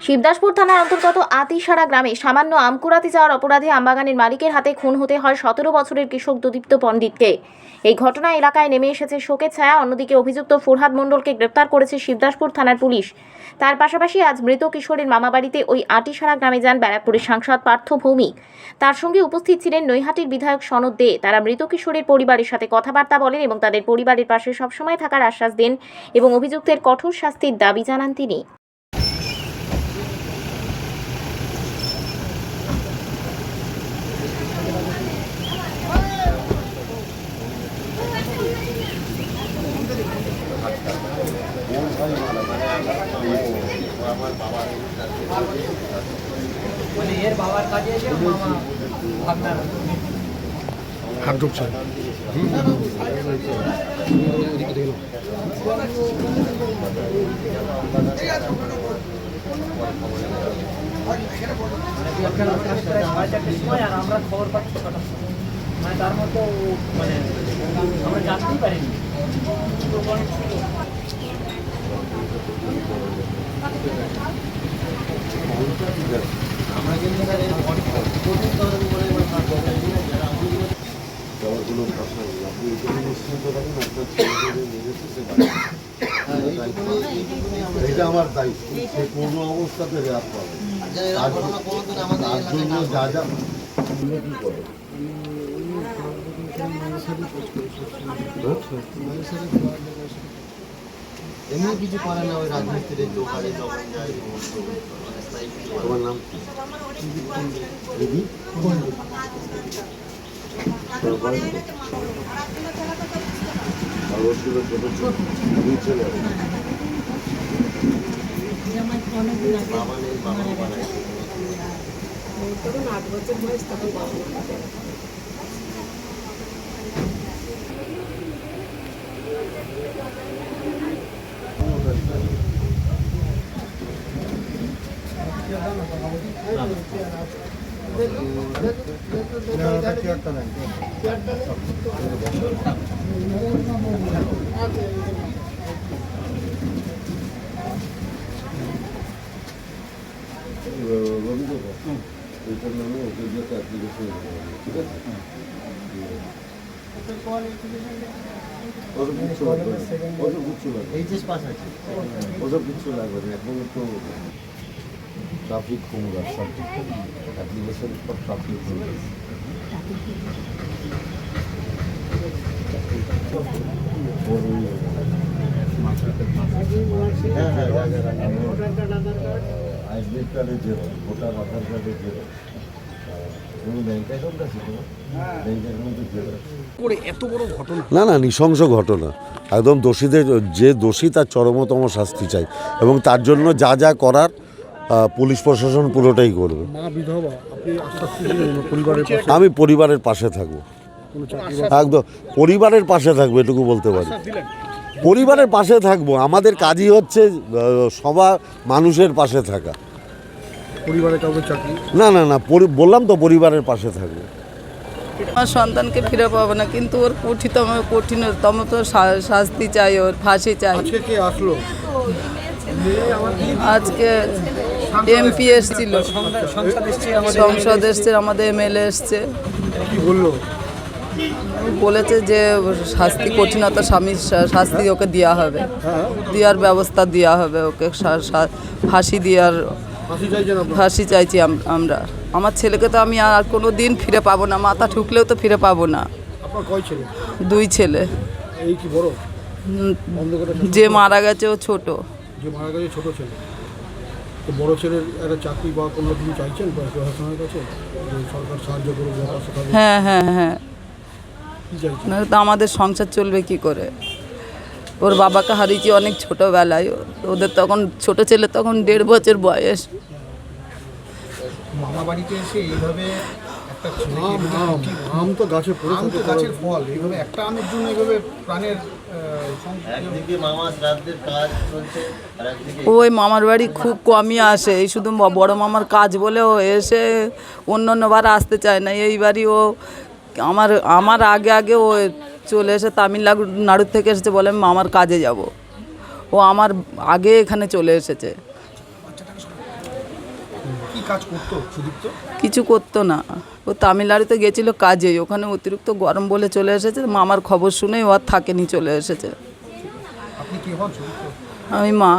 শিবদাসপুর থানার অন্তর্গত আতিসারা গ্রামে সামান্য আমকুড়াতে যাওয়ার অপরাধে আমবাগানের মালিকের হাতে খুন হতে হয় সতেরো বছরের কৃষক দুদীপ্ত পণ্ডিতকে। এই ঘটনা এলাকায় নেমে এসেছে শোকের ছায়া। অন্যদিকে অভিযুক্ত ফরহাদ মণ্ডলকে গ্রেপ্তার করেছে শিবদাসপুর থানার পুলিশ। তার পাশাপাশি আজ মৃত কিশোরের মামাবাড়িতে ওই আটিসারা গ্রামে যান ব্যারাকপুরের সাংসদ পার্থ ভৌমিক। তার সঙ্গে উপস্থিত ছিলেন নৈহাটির বিধায়ক সনদ দে। তারা মৃত কিশোরের পরিবারের সাথে কথাবার্তা বলেন এবং তাদের পরিবারের পাশে সবসময় থাকার আশ্বাস দেন এবং অভিযুক্তের কঠোর শাস্তির দাবি জানান তিনি। মানে এর বাবার কাজে এসে মামা আপনার হাত ঢুকছে আপনার প্রায় সাড়ে চারটের সময় আর আমরা খবর পাচ্ছি ছটার সময় মানে তার মধ্যে ও মানে আমরা জানতেই পারিনি। এটা আমার দায়িত্ব, সে কোনো অবস্থাতে রেয়াত পাবে। তার জন্য যা যা কি করো এমনি কিছু করে না ওই রাজমিস্ত্রির দোকানে যখন যায় তোমার নাম কি? দিদি? বয়স। বাবা নেই বাবা বানায়। রবীন্দ্র এইটার নামে ওকে যে একটা ওসব কিচ্ছু লাগবে না এখন তো traffic home guard subject application for traffic হ্যাঁ হ্যাঁ আইডি কার্ডের জেরো ভোটার আধার না না নৃশংস ঘটনা। একদম দোষীদের যে দোষী তার চরমতম শাস্তি চাই। এবং তার জন্য যা যা করার পুলিশ প্রশাসন পুরোটাই করবে। আমি পরিবারের পাশে থাকব। একদম পরিবারের পাশে থাকব এটুকু বলতে পারি। পরিবারের পাশে থাকব আমাদের কাজই হচ্ছে সবার মানুষের পাশে থাকা। পরিবারে কাউকে চাকরি? না না না বললাম তো পরিবারের পাশে থাকব। আমার সন্তানকে ফিরে পাবো না কিন্তু ওর কঠিনতম কঠিনতম তো শা- শাস্তি চাই ওর ফাঁসি চাই। আজকে আসলো? আজকে এমপি এসছিল। সংসদ এসছে আমাদের এমএলএ এসছে। বলেছে যে শাস্তি কঠিনতা স্বামী শাস্তি ওকে দেওয়া হবে। দেওয়ার ব্যবস্থা দেওয়া হবে ওকে ফাঁসি দেওয়ার ফাঁসি চাইছি আমরা। আমার ছেলেকে তো আমি আর কোনো দিন ফিরে পাবো না মাথা ঠুকলেও তো ফিরে পাবো না। দুই ছেলে। যে মারা গেছে ও ছোটো। যে মারা গেছে ছোট ছেলে। তো বড় ছেলের একটা চাকরি বা কোনো কিছু চাইছেন প্রশাসনের কাছে? যে সরকার সাহায্য করবে বা পাশে থাকবে হ্যাঁ হ্যাঁ হ্যাঁ। কি চাইছেন? নাহলে তো আমাদের সংসার চলবে কি করে? ওর বাবাকে হারিয়েছি অনেক ছোটোবেলায়। ওদের তখন ছোট ছেলে তখন দেড় বছর বয়স। মামা বাড়িতে এসে এইভাবে একটা আম আম আম তো গাছে পড়ে আম তো গাছের ফল। এইভাবে একটা আমের জন্য এইভাবে প্রাণের একদিকে মামা শ্রাদ্ধের কাজ চলছে আর একদিকে ওই মামার বাড়ি খুব কমই আসে। এই শুধু বড় মামার কাজ বলে ও এসে অন্য অন্যবার আসতে চায় না। এই বাড়ি ও আমার আমার আগে আগে ও চলে এসে তামিলনাড়ু নাড়ু থেকে এসেছে বলে আমি মামার কাজে যাব। ও আমার আগে এখানে চলে এসেছে। কাজ করতো সুদীপ্ত? কিছু করতো না। ও তামিলনাড়ুতে গেছিল কাজে ওখানে অতিরিক্ত গরম বলে চলে এসেছে। মামার খবর শুনেই ও আর থাকেনি চলে এসেছে। আপনি কি হন সুদীপ্ত? আমি মা।